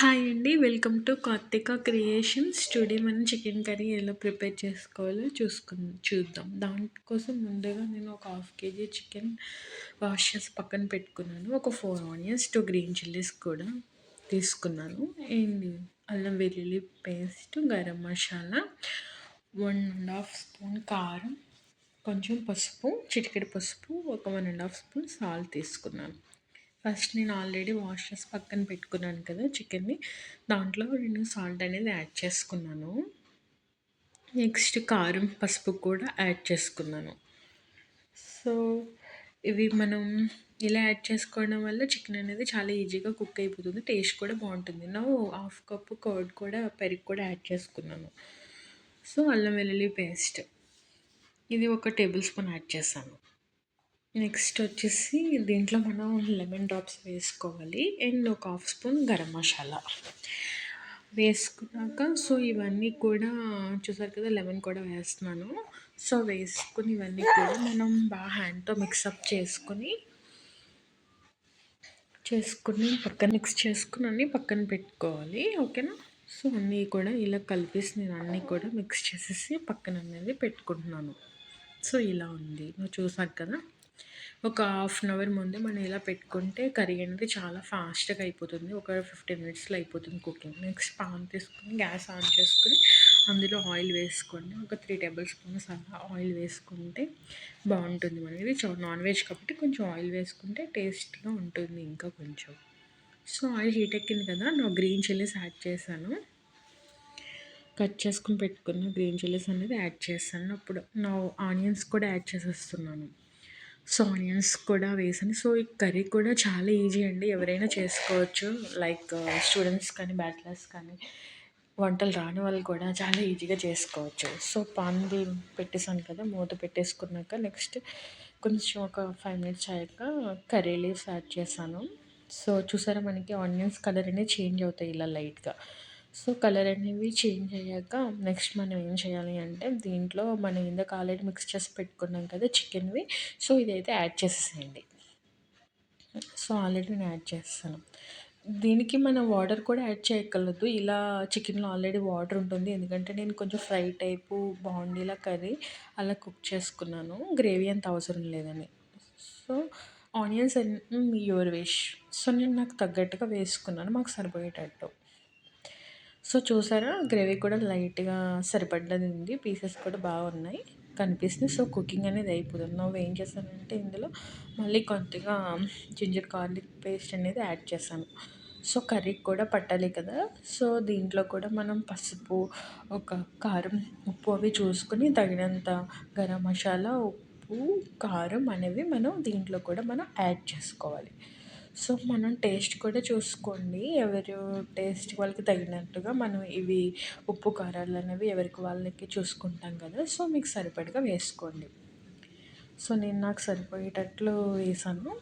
Hi అండి. Welcome to Karthika creations. Today మనం chicken curry ఎలా ప్రిపేర్ చేసుకోవాలో చూసుకు చూద్దాం. దానికోసం ముందుగా నేను ఒక హాఫ్ కేజీ చికెన్ వాష్ చేసి పక్కన పెట్టుకున్నాను. ఒక four onions two green chillies కూడా తీసుకున్నాను. అండ్ అల్లం వెల్లుల్లి paste garam masala one and half spoon కారం కొంచెం పసుపు చిటికెడు పసుపు ఒక one and half spoon salt తీసుకున్నాను. ఫస్ట్ నేను ఆల్రెడీ వాష్ చేసి పక్కన పెట్టుకున్నాను కదా చికెన్ని. దాంట్లో నేను సాల్ట్ అనేది యాడ్ చేసుకున్నాను. నెక్స్ట్ కారం పసుపు కూడా యాడ్ చేసుకున్నాను. సో ఇవి మనం ఇలా యాడ్ చేసుకోవడం వల్ల చికెన్ అనేది చాలా ఈజీగా కుక్ అయిపోతుంది. టేస్ట్ కూడా బాగుంటుంది. నా హాఫ్ కప్పు కర్డ్ కూడా పెరుగు కూడా యాడ్ చేసుకున్నాను. సో అల్లం వెల్లుల్లి పేస్ట్. ఇది ఒక టేబుల్ స్పూన్ యాడ్ చేశాను. నెక్స్ట్ వచ్చేసి దీంట్లో మనం లెమన్ డ్రాప్స్ వేసుకోవాలి. అండ్ ఒక హాఫ్ స్పూన్ గరం మసాలా వేసుకున్నాక సో ఇవన్నీ కూడా చూసారు కదా లెమన్ కూడా వేస్తున్నాను. సో వేసుకుని ఇవన్నీ కూడా మనం బాగా హ్యాండ్తో మిక్సప్ చేసుకుని చేసుకుని పక్కన మిక్స్ చేసుకుని అన్నీ పక్కన పెట్టుకోవాలి. ఓకేనా? సో అన్నీ కూడా ఇలా కలిపేసి నేను అన్నీ కూడా మిక్స్ చేసేసి పక్కన అనేది పెట్టుకుంటున్నాను. సో ఇలా ఉంది. నువ్వు చూసాక కదా? ఒక హాఫ్ అన్ అవర్ ముందే మనం ఇలా పెట్టుకుంటే కర్రీ అనేది చాలా ఫాస్ట్గా అయిపోతుంది. ఒక ఫిఫ్టీన్ మినిట్స్లో అయిపోతుంది కుకింగ్ నెక్స్ట్ పాన్ తీసుకుని గ్యాస్ ఆన్ చేసుకుని అందులో ఆయిల్ వేసుకోండి ఒక త్రీ టేబుల్ స్పూన్స్ ఆయిల్ వేసుకుంటే బాగుంటుంది మనది నాన్ వెజ్ కాబట్టి కొంచెం ఆయిల్ వేసుకుంటే టేస్ట్గా ఉంటుంది ఇంకా కొంచెం. సో ఆయిల్ హీట్ ఎక్కింది కదా నా గ్రీన్ చిల్లీస్ యాడ్ చేశాను. కట్ చేసుకుని పెట్టుకున్న గ్రీన్ చిల్లీస్ అనేది యాడ్ చేస్తాను అప్పుడు నా ఆనియన్స్ కూడా యాడ్ చేసేస్తున్నాను. సో ఆనియన్స్ కూడా వేసాను. సో ఈ కర్రీ కూడా చాలా ఈజీ అండి. ఎవరైనా చేసుకోవచ్చు. లైక్ స్టూడెంట్స్ uh, కానీ బ్యాచిలర్స్ కానీ వంటలు రాని వాళ్ళు కూడా చాలా ఈజీగా చేసుకోవచ్చు. సో పాన్ పెట్టేసాను కదా మూత పెట్టేసుకున్నాక నెక్స్ట్ కొంచెం ఒక ఫైవ్ మినిట్స్ అయ్యాక కర్రీ లీవ్స్ యాడ్ చేశాను. సో చూసారా మనకి ఆనియన్స్ కలర్ అనేది చేంజ్ అవుతాయి ఇలా లైట్గా సో కలర్ అనేవి చేంజ్ అయ్యాక నెక్స్ట్ మనం ఏం చేయాలి అంటే దీంట్లో మనం ఇందాక ఆల్రెడీ మిక్స్ చేసి పెట్టుకున్నాం కదా చికెన్వి సో ఇదైతే యాడ్ చేసేసేయండి. సో ఆల్రెడీ నేను యాడ్ చేస్తాను. దీనికి మనం వాటర్ కూడా యాడ్ చేయగలదు ఇలా చికెన్లో ఆల్రెడీ వాటర్ ఉంటుంది. ఎందుకంటే నేను కొంచెం ఫ్రై టైపు బాగుండేలా కర్రీ అలా కుక్ చేసుకున్నాను. గ్రేవీ అంత అవసరం లేదని. So onions and your wish so నేను నాకు తగ్గట్టుగా వేసుకున్నాను. మాకు సరిపోయేటట్టు. సో చూసారా? గ్రేవీ కూడా లైట్గా సరిపడ్డది పీసెస్ కూడా బాగున్నాయి కనిపిస్తుంది. సో కుకింగ్ అనేది అయిపోతుంది. నువ్వు ఏం చేశానంటే ఇందులో మళ్ళీ కొద్దిగా జింజర్ గార్లిక్ పేస్ట్ అనేది యాడ్ చేశాను సో కర్రీకి కూడా పట్టాలి కదా. సో దీంట్లో కూడా మనం పసుపు ఒక కారం ఉప్పు అవి చూసుకొని తగినంత గరం మసాలా ఉప్పు కారం అనేవి మనం దీంట్లో కూడా మనం యాడ్ చేసుకోవాలి. సో మనం టేస్ట్ కూడా చూసుకోండి. ఎవరు టేస్ట్ వాళ్ళకి తగినట్టుగా మనం ఇవి ఉప్పు కారాలు అనేవి ఎవరికి వాళ్ళకి చూసుకుంటాం కదా. సో మీకు సరిపడగా వేసుకోండి. సో నేను నాకు సరిపోయేటట్లు వేసాను.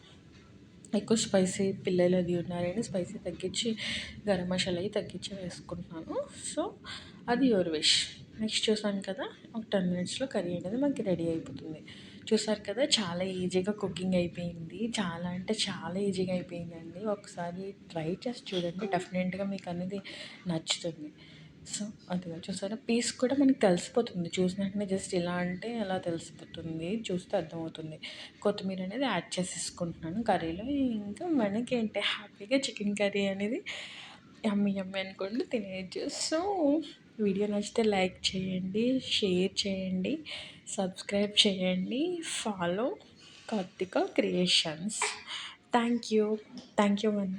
ఎక్కువ స్పైసీ పిల్లలు అది ఉన్నారని స్పైసీ తగ్గించి గరం మసాలా అవి తగ్గించి వేసుకుంటున్నాను. సో అది యువర్ విష్. నెక్స్ట్ చూసాను కదా ఒక టెన్ మినిట్స్లో కర్రీ అనేది మనకి రెడీ అయిపోతుంది. చూసారు కదా చాలా ఈజీగా కుకింగ్ అయిపోయింది. చాలా అంటే చాలా ఈజీగా అయిపోయిందండి. ఒకసారి ట్రై చేసి చూడండి డెఫినెట్గా మీకు అనేది నచ్చుతుంది. సో అదిగా చూసారా పీస్ కూడా మనకి తెలిసిపోతుంది. చూసినట్టునే జస్ట్ ఇలా అంటే అలా తెలిసిపోతుంది. చూస్తే అర్థమవుతుంది. కొత్తిమీర అనేది యాడ్ చేసేసుకుంటున్నాను. కర్రీలో ఇంకా మనకి ఏంటి హ్యాపీగా చికెన్ కర్రీ అనేది యమ్మి యమ్మి అనుకోండి తినేయచ్చు. సో వీడియో నచ్చితే లైక్ చేయండి షేర్ చేయండి సబ్స్క్రైబ్ చేయండి follow Karthika creations. Thank you. Thank you one